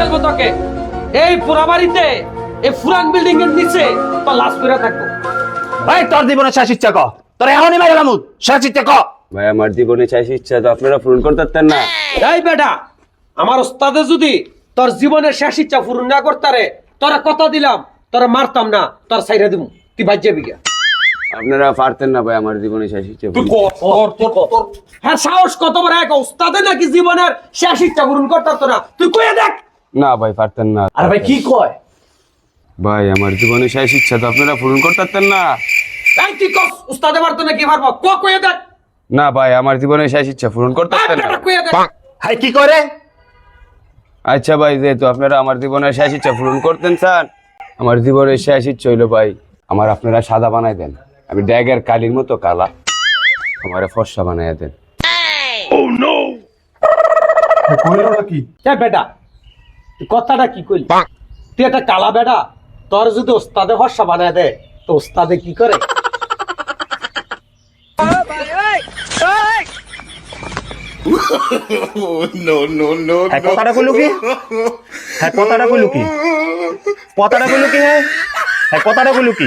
ফেলব তোকে। এই পুরা বাড়িতে এই পুরান বিল্ডিং এর নিচে তো লাশ করে থাকব। ভাই তোর জীবনে শেষ ইচ্ছা ক। তোর এখনই মাইরা লামু শেষ ইচ্ছা ক। ভাই আমার জীবনে চাইছি ইচ্ছা তো আপনারা পূরণ করতে পারতেন না। এই বেটা আমার ওস্তাদে যদি তোর জীবনের শেষ ইচ্ছা পূরণ না করতারে তোরা কথা দিলাম তোরা মারতাম না তোর সাইরা দিব তুই বাদ যাবি গা আপনারা পারতেন না ভাই আমার জীবনে চাইছি ইচ্ছা তুই কর তোর তোর তোর হ্যাঁ সাহস কত বড় এক ওস্তাদে নাকি জীবনের শেষ ইচ্ছা পূরণ করতাম না। তুই কয়ে দেখ না ভাই পারতেন না। আর ভাই কি কয়? ভাই আমার জীবনে শেষ ইচ্ছা তো আপনারা পূরণ করতে পারতেন না তুই কস উস্তাদে মারতো নাকি পারব ক কয়ে দেখ না ভাই আমার জীবনে শেষ ইচ্ছা পূরণ করতে এই পারতেন না বেটা হাই কি করে? আচ্ছা ভাই যেহেতু আপনারা আমার জীবনের শেষ ইচ্ছা পূরণ করতেন স্যার আমার জীবনের শেষ ইচ্ছা হইল ভাই আমার আপনারা সাদা বানাই দেন। আমি ড্যাগের কালির মতো কালা। আমার ফর্সা বানাই দেন। এ বেটা তুই কথাটা কি কইলি? তুই একটা কালা বেটা তোর যদি ওস্তাদে ভরসা বানায় দে তো ওস্তাদে কি করে? হ্যাঁ কথাটা কইলো কি? হ্যাঁ কথাটা কইলো কি? কথাটা কইলো কি হ্যাঁ? হ্যাঁ কথাটা কইলো কি?